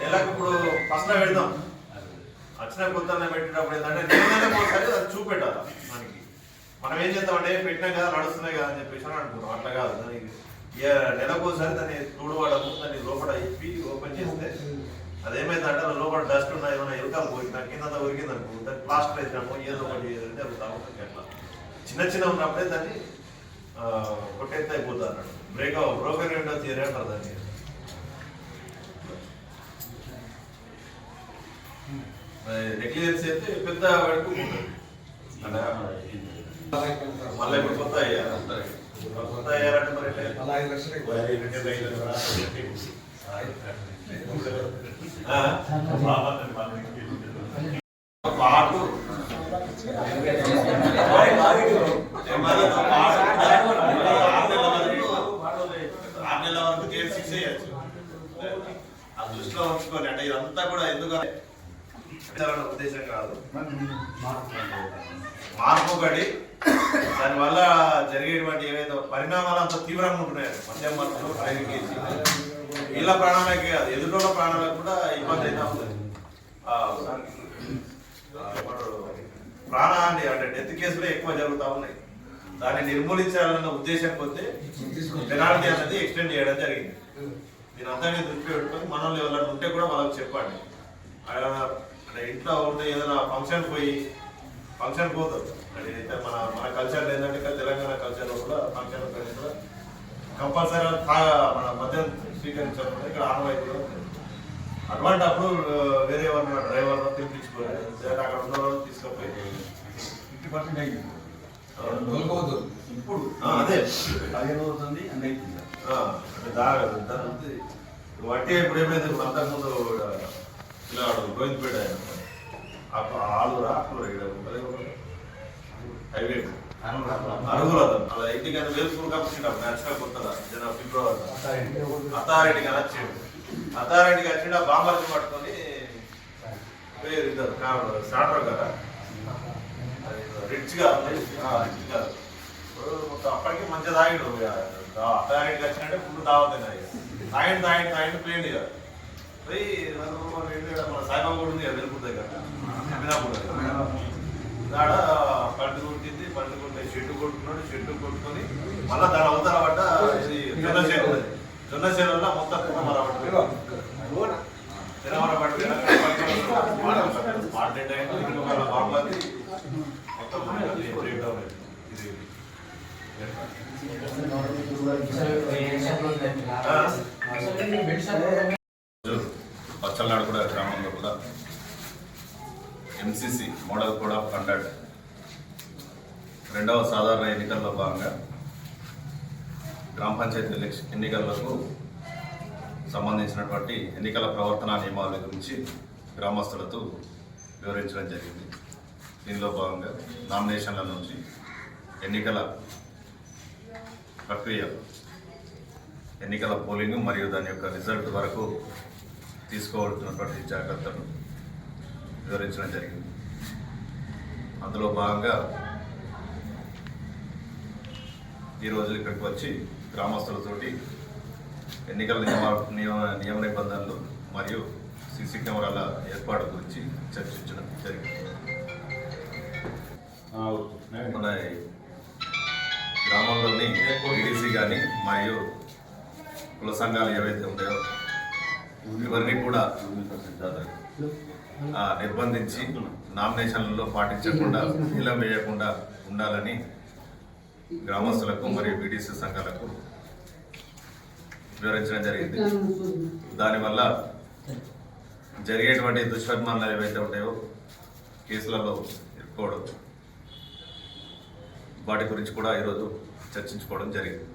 నెలకు ఇప్పుడు ఫస్ట్ పెడతాం వచ్చిన కొత్త పెట్టేటప్పుడు ఏంటంటే ఒకసారి అది చూపెట్టాలి మనకి మనం ఏం చేద్దామంటే పెట్టినాం కదా నడుస్తున్నాయి కదా అని చెప్పేసి అని అనుకున్నాం అట్లా కాదు దానికి నెలకోసారి దాన్ని తూడవడము దాన్ని లోపల ఇప్పి ఓపెన్ చేస్తే అదేమైందంటే లోపల డస్ట్ ఉన్నాయి ఏమైనా ఎలుకలు పోయినా కింద ఉరికింది అనుకో దాన్ని ప్లాస్టర్ వేసినాము ఏదో ఒకటి అది ఉంటుంది అట్లా చిన్న చిన్న ఉన్నప్పుడే దాన్ని కొట్టేస్తే అయిపోతుంది అన్నాడు బ్రేక్ బ్రోకర్ ఏంటో తీరే అంటారు దాన్ని. నెక్లియర్స్ అయితే పెద్ద వరకు మళ్ళీ ఇప్పుడు కొత్త అయ్యారు కొత్త అయ్యారంటే మరి లక్షలు. ఆ? పాటు ఆరు నెలల వరకు డేట్ ఫిక్స్ చేయొచ్చు ఆ దృష్టిలో ఉంచుకొని అంటే ఇదంతా కూడా ఎందుకు పెట్టాలన్న ఉద్దేశం కాదు. మార్పు ఒకటి. దానివల్ల జరిగేటువంటి ఏవైతే పరిణామాలు అంత తీవ్రంగా ఉంటున్నాయి మద్యం డ్రైవింగ్ చేసి వీళ్ళ ప్రాణాలకే కాదు ఎదుటోళ్ళ ప్రాణాలకు కూడా ఇబ్బంది అయితే ఉంటుంది ఏమంటారు, ప్రాణహాని అంటే డెత్ కేసులు ఎక్కువ జరుగుతూ ఉన్నాయి. దాన్ని నిర్మూలించాలన్న ఉద్దేశం కొద్దీ పెనాల్టీ అనేది ఎక్స్టెండ్ చేయడం జరిగింది. దీని అందరినీ దృష్టి పెట్టుకొని మనల్ని ఎవరైనా ఉంటే కూడా వాళ్ళకి చెప్పండి. ఇంట్లో ఉంటే ఏదైనా ఫంక్షన్ పోయి ఫంక్షన్ పోతారు అంటే అయితే మన మన కల్చర్ ఏంటంటే తెలంగాణ కల్చర్లో కూడా ఫంక్షన్ కూడా కంపల్సరీ మన మద్యం స్వీకరించడం ఇక్కడ కూడా ఉంది. అటువంటి అప్పుడు వేరే ఎవరైనా డ్రైవర్ పిలిపించుకోవాలి లేదా అక్కడ ఉన్న వాళ్ళని తీసుకుపోయి. ఫిఫ్టీ పర్సెంట్ అయింది ఇప్పుడు అదే. పదిహేను అవుతుంది అంటే దా- దాని. వట్టి ఇప్పుడు ఏమైంది? అంతకుముందు పిల్లవాడు గోవిందపేట ఆయన. ఆ- ఆలూరా ఆకులూరా ఇక్కడ ఉంటది ఒకటి. హైవే అరుగులు అలా ఇంటికి అని వేలుపూర్ కాబట్టి నేచురల్ కొత్తదా జన ఫిబ్రవరి అత్తారెడ్డికి అని వచ్చాడు అత్తారెడ్డికి వచ్చిండు ఆ బాంబర్ని పట్టుకొని పేరు ఇద్దరు కావాలి స్టార్టర్ కదా. రిచ్గా ఉంది. ఆ, రిచ్గా ఇప్పుడు మొత్తం అప్పటికి మంచిగా తాగిండు అత్తారెడ్డికి వచ్చినట్టే ఫుల్ తాగుతున్నాయి తాగిండు తాగిండు తాగిండు ఇక. పోయి మన సాయిబాబా కూడా ఉంది కదా అమినాపూర్ దగ్గర. దాడ పండు కొట్టింది పండు కొట్టే చెట్టు కొట్టుకున్నాడు చెట్టు కొట్టుకొని మళ్ళా దాని అవతల పడ్డ ఇది జొన్న చేను జొన్న చేనులో మొత్తం తినమర పట్టు తినమర పట్టు మొత్తం ఇది పచ్చలనాడు కూడా గ్రామంలో కూడా MCC model code of conduct రెండవ సాధారణ ఎన్నికల్లో భాగంగా గ్రామ పంచాయతీ ఎలక్షన్ ఎన్నికలకు సంబంధించినటువంటి ఎన్నికల ప్రవర్తన నియమాల గురించి గ్రామస్తులతో వివరించడం జరిగింది. దీనిలో భాగంగా నామినేషన్ల నుంచి ఎన్నికల ప్రక్రియ ఎన్నికల పోలింగ్ మరియు దాని యొక్క రిజల్ట్ వరకు తీసుకోవాల్సినటువంటి జాగ్రత్తలు వివరించడం జరిగింది. అందులో భాగంగా ఈరోజు ఇక్కడికి వచ్చి గ్రామస్తులతోటి ఎన్నికల నియమ నియమ నియమ నిబంధనలు మరియు సీసీ కెమెరాల ఏర్పాటు గురించి చర్చించడం జరిగింది. మన ఈ గ్రామంలోని ఈడీసీ కానీ మరియు కుల సంఘాలు ఏవైతే ఉంటాయో ఇవన్నీ కూడా నిర్బంధించి నామినేషన్లలో పాటించకుండా నీలం వేయకుండా ఉండాలని గ్రామస్తులకు మరియు బీడీసీ సంఘాలకు వివరించడం జరిగింది. దానివల్ల జరిగేటువంటి దుష్పరిమాణాలు ఏవైతే ఉంటాయో కేసులలో ఇరుక్కోవడం వాటి గురించి కూడా ఈరోజు చర్చించుకోవడం జరిగింది.